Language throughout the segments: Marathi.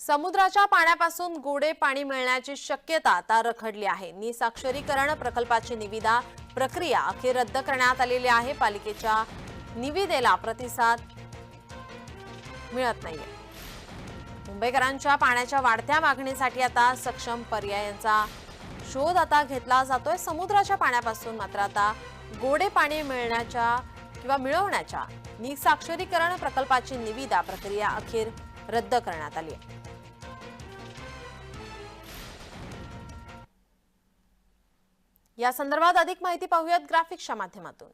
समुद्राच्या पाण्यापासून गोडे पाणी मिळण्याची शक्यता आता रखडली आहे. निसाक्षरीकरण प्रकल्पाची निविदा प्रक्रिया अखेर रद्द करण्यात आलेली आहे. पालिकेच्या निविदेला प्रतिसाद मिळत नाहीये. मुंबईकरांच्या पाण्याच्या वाढत्या मागणीसाठी आता सक्षम पर्यायांचा शोध आता घेतला जातोय. समुद्राच्या पाण्यापासून मात्र आता गोडे पाणी मिळण्याच्या किंवा मिळवण्याच्या निसाक्षरीकरण प्रकल्पाची निविदा प्रक्रिया अखेर रद्द करण्यात आली आहे. या संदर्भात अधिक माहिती पाहूयात ग्राफिक्सच्या माध्यमातून.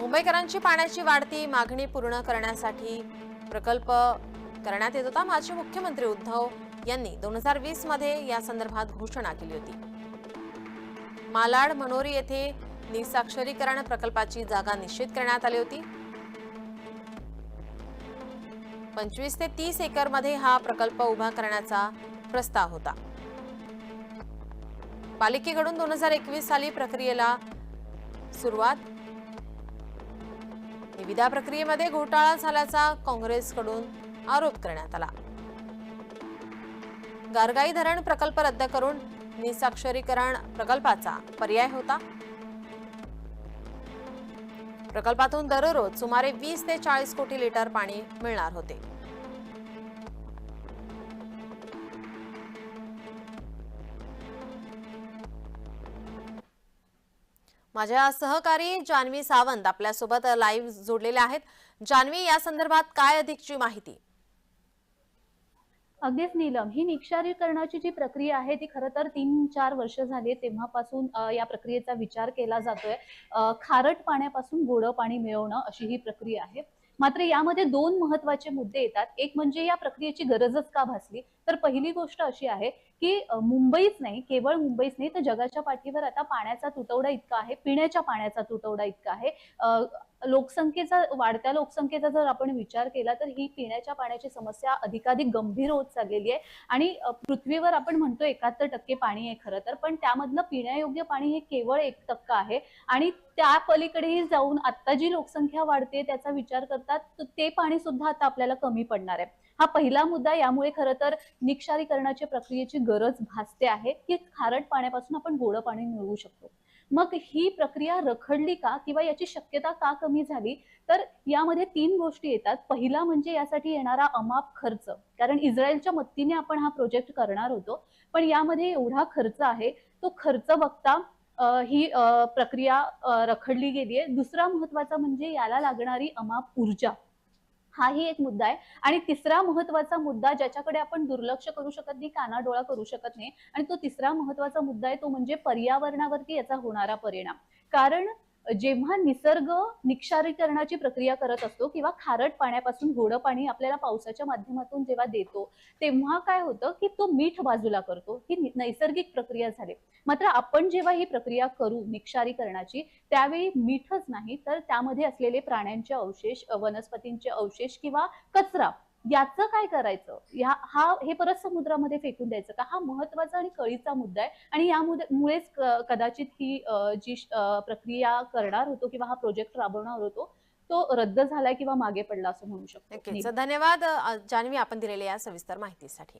मुंबईकरांची पाण्याची वाढती मागणी पूर्ण करण्यासाठी प्रकल्प करण्यात येत होता. माजी मुख्यमंत्री उद्धव यांनी दोन हजार वीसमध्ये या संदर्भात घोषणा केली होती. मालाड मनोरी येथे निसाक्षरीकरण प्रकल्पाची जागा निश्चित करण्यात आली होती. पंचवीस ते तीस एकरमध्ये हा प्रकल्प उभा करण्याचा प्रस्ताव होता. पालिकेकडून दोन हजार एकवीस साली प्रक्रियेला सुरुवात. निविदा प्रक्रियेमध्ये घोटाळा झाल्याचा काँग्रेसकडून आरोप करण्यात आला. गारगाई धरण प्रकल्प रद्द करून निसाक्षरीकरण प्रकल्पाचा पर्याय होता. प्रकल्पातून दररोज सुमारे वीस ते चाळीस कोटी लिटर पाणी मिळणार होते. माझ्या सहकारी जान्हवी सावंत आपल्यासोबत लाईव्ह जोडलेल्या आहेत. जान्हवी या संदर्भात काय अधिकची माहिती? अगदीच नीलम ही निक्षारीकरणाची जी प्रक्रिया आहे ती खरं तर तीन चार वर्ष झाली तेव्हापासून या प्रक्रियेचा विचार केला जातोय. खारट पाण्यापासून गोडं पाणी मिळवणं अशी ही प्रक्रिया आहे. मात्र यामध्ये दोन महत्त्वाचे मुद्दे येतात. एक म्हणजे या प्रक्रियेची गरजच का भासली? तर पहिली गोष्ट अशी आहे की मुंबईच नाही केवळ मुंबईच नाही तर जगाच्या पाठीवर आता पाण्याचा तुटवडा इतका आहे पिण्याच्या पाण्याचा तुटवडा इतका आहे. लोकसंख्येचा वाढत्या लोकसंख्येचा जर आपण विचार केला तर ही पिण्याच्या पाण्याची समस्या अधिकाधिक गंभीर होत चाललेली आहे. आणि पृथ्वीवर आपण म्हणतो एकाहत्तर टक्के पाणी आहे खरं तर पण त्यामधलं पिण्यायोग्य पाणी हे केवळ एक टक्का आहे. आणि त्या पलीकडेही जाऊन आता जी लोकसंख्या वाढते त्याचा विचार करतात तर ते पाणी सुद्धा आता आपल्याला कमी पडणार आहे. हा पहिला मुद्दा यामुळे खरं तर निक्षारीकरणाच्या प्रक्रियेची गरज भासते आहे की खारट पाण्यापासून आपण गोडं पाणी मिळवू शकतो. मग ही प्रक्रिया रखडली का किंवा याची शक्यता का कमी झाली? तर यामध्ये तीन गोष्टी येतात. पहिला म्हणजे यासाठी येणारा अमाप खर्च. कारण इस्रायलच्या मदतीने आपण हा प्रोजेक्ट करणार होतो. पण यामध्ये एवढा खर्च आहे तो खर्च बघता ही प्रक्रिया रखडली गेली आहे दुसरा महत्त्वाचा म्हणजे याला लागणारी अमाप ऊर्जा. हाही एक मुद्दा आहे. आणि तिसरा महत्त्वाचा मुद्दा ज्याच्याकडे आपण दुर्लक्ष करू शकत नाही कानाडोळा करू शकत नाही आणि तो तिसरा महत्त्वाचा मुद्दा आहे तो म्हणजे पर्यावरणावरती याचा होणारा परिणाम. कारण जेव्हा निसर्ग निक्षारीकरणाची प्रक्रिया करत असतो किंवा खारट पाण्यापासून गोडं पाणी आपल्याला पावसाच्या माध्यमातून जेव्हा देतो तेव्हा काय होतं की तो मीठ बाजूला करतो. ही नैसर्गिक प्रक्रिया झाली. मात्र आपण जेव्हा ही प्रक्रिया करू निक्षारीकरणाची त्यावेळी मीठच नाही तर त्यामध्ये असलेले प्राण्यांचे अवशेष वनस्पतींचे अवशेष किंवा कचरा याचं काय करायचं? या हा हे परत समुद्रामध्ये फेकून द्यायचं का? हा महत्त्वाचा आणि कळीचा मुद्दा आहे. आणि यामुळेच कदाचित ही जी प्रक्रिया करणार होतो किंवा हा प्रोजेक्ट राबवणार होतो तो रद्द झालाय किंवा मागे पडला असं म्हणू शकतो. धन्यवाद अ, जान्हवी आपण दिलेल्या या सविस्तर माहितीसाठी.